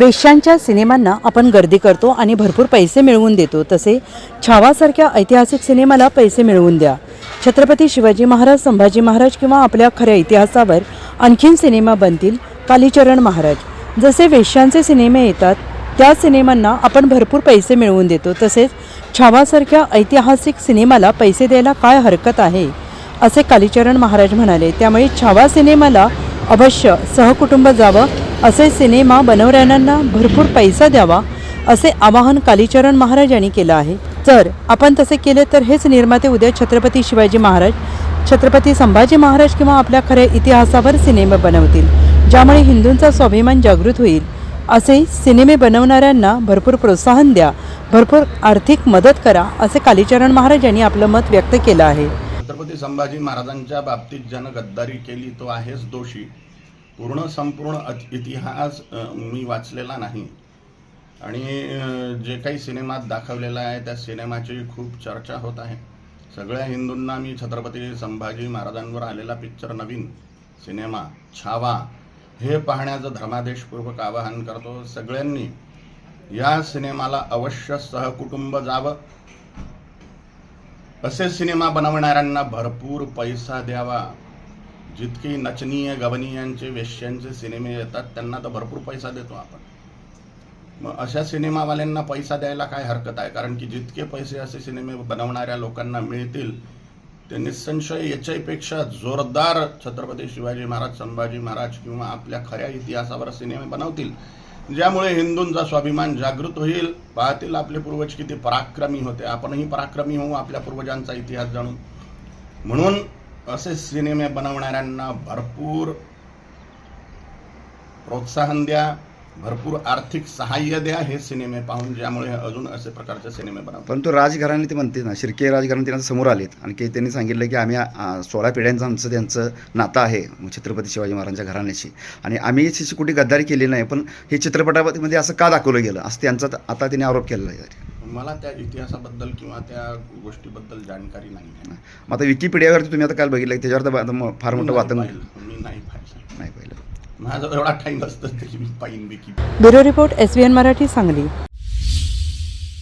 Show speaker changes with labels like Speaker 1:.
Speaker 1: वेश्यांच्या सिनेमांना आपण गर्दी करतो आणि भरपूर पैसे मिळवून देतो. तसे छावासारख्या ऐतिहासिक सिनेमाला पैसे मिळवून द्या. छत्रपती शिवाजी महाराज संभाजी महाराज किंवा आपल्या खऱ्या इतिहासावर आणखीन सिनेमा बनतील कालीचरण महाराज. जसे वेश्यांचे सिनेमे येतात त्या सिनेमांना आपण भरपूर पैसे मिळवून देतो. तसेच छावासारख्या ऐतिहासिक सिनेमाला पैसे द्यायला काय हरकत आहे? असे कालीचरण महाराज म्हणाले. त्यामुळे छावा सिनेमाला अवश्य सहकुटुंब जावं असे सिनेमा बनवणाऱ्यांना भरपूर पैसा द्यावा असे आवाहन कालीचरण महाराज यांनी केलं आहे. जर आपण तसे केले तर हेच निर्माते उद्या छत्रपती शिवाजी महाराज छत्रपती संभाजी महाराज किंवा आपल्या खऱ्या इतिहासावर सिनेमे बनवतील ज्यामुळे हिंदूंचा स्वाभिमान जागृत होईल. असे सिनेमे बनवणाऱ्यांना भरपूर प्रोत्साहन द्या भरपूर आर्थिक मदत करा असे कालीचरण महाराज यांनी आपलं मत व्यक्त केलं आहे.
Speaker 2: छत्रपती संभाजी महाराजांच्या बाबतीत ज्यानं गद्दारी केली तो आहेच दोषी. पूर्ण संपूर्ण इतिहास मी वाचलेला नाही. आणि जे काही सिनेमात दाखवलेलं आहे त्या सिनेमाची खूप चर्चा होत आहे. सगळ्या हिंदूंना मी छत्रपती संभाजी महाराजांवर आलेला पिक्चर नवीन सिनेमा छावा हे पाहण्याचं धर्मादेशपूर्वक आवाहन करतो. सगळ्यांनी या सिनेमाला अवश्य सहकुटुंब जावं. असे सिनेमा बनवणाऱ्यांना भरपूर पैसा द्यावा. जितकी नचनीय गवनीयांचे वेश्यांचे सिनेमे येतात त्यांना तर भरपूर पैसा देतो आपण. मग अशा सिनेमावाल्यांना पैसा द्यायला काय हरकत आहे? कारण की जितके पैसे असे सिनेमे बनवणाऱ्या लोकांना मिळतील ते निसंशय याच्यापेक्षा जोरदार छत्रपती शिवाजी महाराज संभाजी महाराज किंवा आपल्या खऱ्या इतिहासावर सिनेमे बनवतील. ज्यामुळे हिंदूंचा स्वाभिमान जागृत होईल पाहतील आपले पूर्वज किती पराक्रमी होते. आपणही पराक्रमी होऊ आपल्या पूर्वजांचा इतिहास जाणून. म्हणून असे सिनेमे बनवणाऱ्यांना भरपूर प्रोत्साहन द्या भरपूर आर्थिक सहाय्य द्या हे सिनेमे पाहून ज्यामुळे अजून असे प्रकारचे सिनेमे बनवतात.
Speaker 3: परंतु राजघराणे ते म्हणते ना शिर्के राजघराणे त्यांना समोर आलेत. आणि की त्यांनी सांगितलं की आम्ही सोळा पिढ्यांचं आमचं त्यांचं नातं आहे छत्रपती शिवाजी महाराजांच्या घराण्याशी. आणि आम्ही याची कुठे गद्दारी केली नाही पण हे चित्रपटामध्ये असं का दाखवलं गेलं? असं त्यांचा आता त्यांनी आरोप केलेला आहे.
Speaker 2: मला त्या इतिहासाबद्दल किंवा त्या गोष्टीबद्दल जाणकारी नाही आहे.
Speaker 3: मग आता विकिपीडियावरती तुम्ही आता काल बघितलं की त्याच्यावर तर म- फार मोठं
Speaker 2: पाहिलं. मी नाही पाहिलं
Speaker 3: नाही पाहिलं
Speaker 2: माझा एवढा टाईम असतं त्याची मी पाहिन बिकी
Speaker 1: bureau report S B N Marathi Sangli